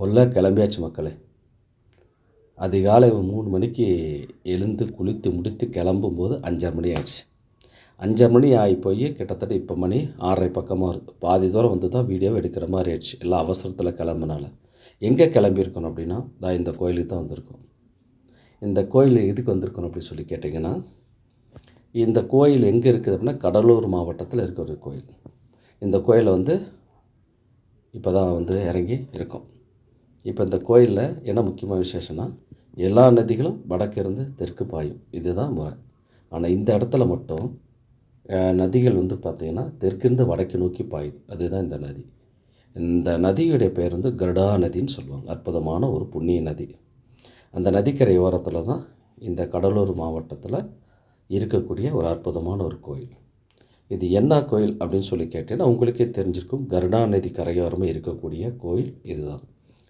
முல்ல கிளம்பியாச்சு மக்களே. அதிகாலை மூணு மணிக்கு எழுந்து குளித்து முடித்து கிளம்பும்போது அஞ்சரை மணி ஆயிடுச்சு. அஞ்சரை மணி ஆகி போய் கிட்டத்தட்ட இப்போ மணி ஆறரை பக்கமாக இருக்குது பாதி தூரம் வந்து தான் வீடியோ எடுக்கிற மாதிரி ஆயிடுச்சு. எல்லாம் அவசரத்தில் கிளம்புனால. எங்கே கிளம்பியிருக்கணும் அப்படின்னா தான் இந்த கோயிலுக்கு தான் வந்திருக்கோம். இந்த கோயில் எதுக்கு வந்திருக்கணும்? அப்படின்னு சொல்லி கேட்டிங்கன்னா இந்த கோயில் எங்கே இருக்குது அப்படின்னா கடலூர் மாவட்டத்தில் இருக்கிற ஒரு கோயில். இந்த கோயிலை வந்து இப்போ தான் வந்து இறங்கி இருக்கோம். இப்போ இந்த கோயிலில் என்ன முக்கியமான விசேஷம்னா எல்லா நதிகளும் வடக்கிருந்து தெற்கு பாயும். இதுதான் முறை. ஆனால் இந்த இடத்துல மட்டும் நதிகள் வந்து பார்த்திங்கன்னா தெற்கிருந்து வடக்கு நோக்கி பாயுது. அதுதான் இந்த நதி. இந்த நதியுடைய பேர் வந்து கருடா நதின்னு சொல்லுவாங்க. அற்புதமான ஒரு புண்ணிய நதி. அந்த நதிக்கரை ஓரத்தில் தான் இந்த கடலூர் மாவட்டத்தில் இருக்கக்கூடிய ஒரு அற்புதமான ஒரு கோயில். இது என்ன கோயில் அப்படின்னு சொல்லி கேட்டீங்கன்னா உங்களுக்கே தெரிஞ்சிருக்கும். கருடா நதி கரையோரமாக இருக்கக்கூடிய கோயில் இதுதான்.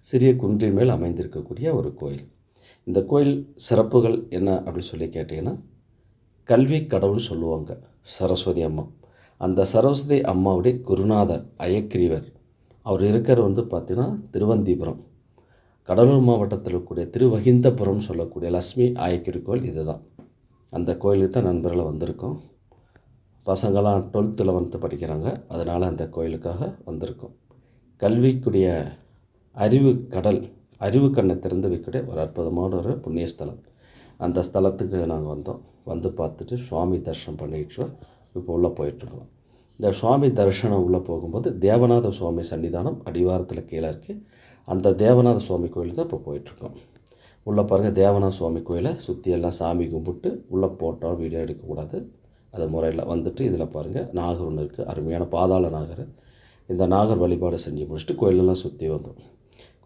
சிறிய குன்றின் மேல் அமைந்திருக்கக்கூடிய ஒரு கோயில். இந்த கோயில் சிறப்புகள் என்ன அப்படின்னு சொல்லி கேட்டிங்கன்னா கல்வி கடவுள்னு சொல்லுவாங்க சரஸ்வதி அம்மா. அந்த சரஸ்வதி அம்மாவுடைய குருநாதர் அயக்கிரிவர். அவர் இருக்கிற வந்து பார்த்திங்கன்னா திருவந்திபுரம். கடலூர் மாவட்டத்தில் இருக்கக்கூடிய திருவகிந்தபுரம் சொல்லக்கூடிய லக்ஷ்மி ஆயக்கிரி கோயில் இதுதான். அந்த கோயிலுக்கு தான் நண்பர்களை வந்திருக்கோம். பசங்களாம் டுவெல்த்தில் வந்து படிக்கிறாங்க. அதனால் அந்த கோயிலுக்காக வந்திருக்கோம். கல்விக்குடைய அறிவு கடல் அறிவு கண்ணை திறந்து வைக்கிற ஒரு அற்புதமான ஒரு புண்ணிய ஸ்தலம் அந்த ஸ்தலத்துக்கு நாங்கள் வந்தோம். வந்து பார்த்துட்டு சுவாமி தரிசனம் பண்ணிட்டு இப்போ உள்ளே போயிட்டுருக்கோம். இந்த சுவாமி தரிசனம் உள்ளே போகும்போது தேவநாத சுவாமி சன்னிதானம் அடிவாரத்தில் கீழே இருக்குது அந்த தேவநாத சுவாமி கோயில் தான் இப்போ போயிட்டுருக்கோம். உள்ளே பாருங்கள் தேவநாத சுவாமி கோயிலை சுற்றி எல்லாம் சாமி கும்பிட்டு உள்ளே போட்டோம் வீடியோ எடுக்கக்கூடாது. அது முறையில் வந்துட்டு இதில் பாருங்கள் நாகர் ஒன்று இருக்குது அருமையான பாதாள நாகர். இந்த நாகர் வழிபாடு செஞ்சு முடிச்சுட்டு கோயிலெல்லாம் சுற்றி வந்தோம்.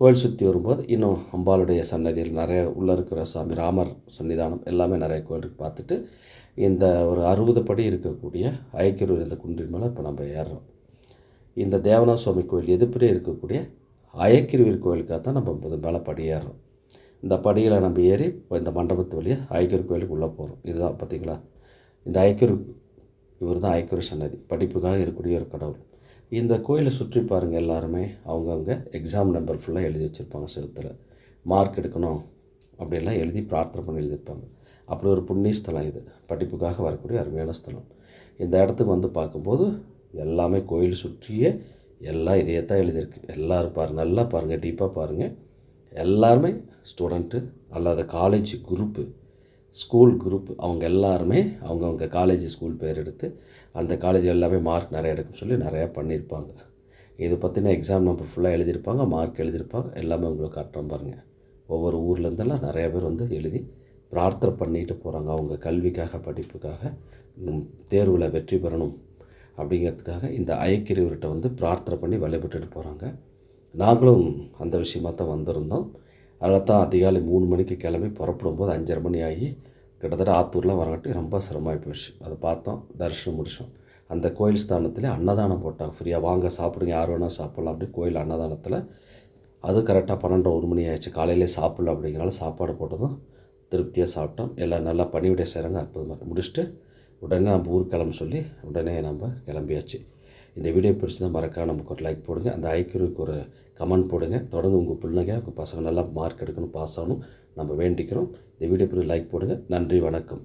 கோயில் சுற்றி வரும்போது இன்னும் அம்பாளுடைய சன்னதியில் நிறைய உள்ளே இருக்கிற சாமி ராமர் சன்னிதானம் எல்லாமே நிறைய கோயிலுக்கு பார்த்துட்டு இந்த ஒரு அறுபது படி இருக்கக்கூடிய ஐக்கியர் இந்த குன்றின் மேலே இப்போ நம்ம ஏறுறோம். இந்த தேவநாத சுவாமி கோயில் எதிர்ப்பிலே இருக்கக்கூடிய அயக்கிருவீர் கோயிலுக்காக தான் நம்ம இது மேலே படி ஏறுறோம். இந்த படியில் நம்ம ஏறி இப்போ இந்த மண்டபத்து வழியாக ஐக்கியர் கோயிலுக்கு உள்ளே போகிறோம் இதுதான் பார்த்திங்களா இந்த ஐக்கியர் இவர் தான் ஐக்கியர் சன்னதி. படிப்புக்காக இருக்கக்கூடிய ஒரு கடவுள். இந்த கோயிலை சுற்றி பாருங்கள் எல்லாருமே. அவங்கவுங்க எக்ஸாம் நம்பர் ஃபுல்லாக எழுதி வச்சுருப்பாங்க செவத்தில். மார்க் எடுக்கணும் அப்படிலாம் எழுதி பிரார்த்தனை பண்ணி எழுதியிருப்பாங்க. அப்படி ஒரு புண்ணிய ஸ்தலம் இது. படிப்புக்காக வரக்கூடிய அருமையான ஸ்தலம். இந்த இடத்துக்கு வந்து பார்க்கும்போது எல்லாமே கோயில் சுற்றியே எல்லாம் இதையே தான் எழுதியிருக்கு. எல்லோரும் பாருங்கள் நல்லா பாருங்கள் டீப்பாக பாருங்கள் எல்லாருமே ஸ்டூடெண்ட்டு அல்லாத காலேஜ் குரூப்பு ஸ்கூல் குரூப் அவங்க எல்லாருமே அவங்கவுங்க காலேஜ் ஸ்கூல் பேர் எடுத்து அந்த காலேஜ் எல்லாமே மார்க் நிறைய எடுக்குன்னு சொல்லி நிறையா பண்ணியிருப்பாங்க. இது பற்றின எக்ஸாம் நம்பர் ஃபுல்லாக எழுதியிருப்பாங்க மார்க் எழுதியிருப்பாங்க எல்லாமே உங்களுக்கு காட்டுறோம் பாருங்கள் ஒவ்வொரு ஊர்லேருந்தெல்லாம் நிறைய பேர் வந்து எழுதி பிரார்த்தனை பண்ணிட்டு போகிறாங்க அவங்க கல்விக்காக படிப்புக்காக தேர்வில் வெற்றி பெறணும் அப்படிங்கிறதுக்காக இந்த ஐக்கிரியவர்கிட்ட வந்து பிரார்த்தனை பண்ணி வழிபட்டுட்டு போகிறாங்க நாங்களும் அந்த விஷயமாக தான் வந்திருந்தோம். அதில் தான் அதிகாலை மூணு மணிக்கு கிளம்பி புறப்படும் போது அஞ்சரை மணி ஆகி கிட்டத்தட்ட ஆத்தூர்லாம் வரங்காட்டி ரொம்ப சிரமமாகி போயிடுச்சு. அதை பார்த்தோம் தரிசனம் முடித்தோம் அந்த கோயில் ஸ்தானத்தில் அன்னதானம் போட்டாங்க. ஃப்ரீயாக வாங்க சாப்பிடுங்க யார் வேணால் சாப்பிட்லாம் அப்படி கோயில் அன்னதானத்தில் அது கரெக்டாக பன்னெண்டு ஒரு மணி ஆயிடுச்சு. காலையிலே சாப்பிடல அப்படிங்கிறனால சாப்பாடு போட்டதும் திருப்தியாக சாப்பிட்டோம். எல்லாம் நல்லா பணிவிடை செய்கிறாங்க அற்புதமாக முடிச்சுட்டு உடனே நம்ம ஊர் கிளம்ப சொல்லி உடனே நம்ம கிளம்பியாச்சு. இந்த வீடியோ பிடிச்சி தான் மறக்காம நமக்கு ஒரு லைக் போடுங்க. அந்த ஐக்கியருக்கு ஒரு கமெண்ட் போடுங்க. தொடர்ந்து உங்கள் பிள்ளைங்க உங்கள் பசங்க நல்லா மார்க் எடுக்கணும் பாஸ் ஆகணும். நம்ம வேண்டிக்கிறோம். இந்த வீடியோ பிடிச்சி லைக் போடுங்க. நன்றி வணக்கம்.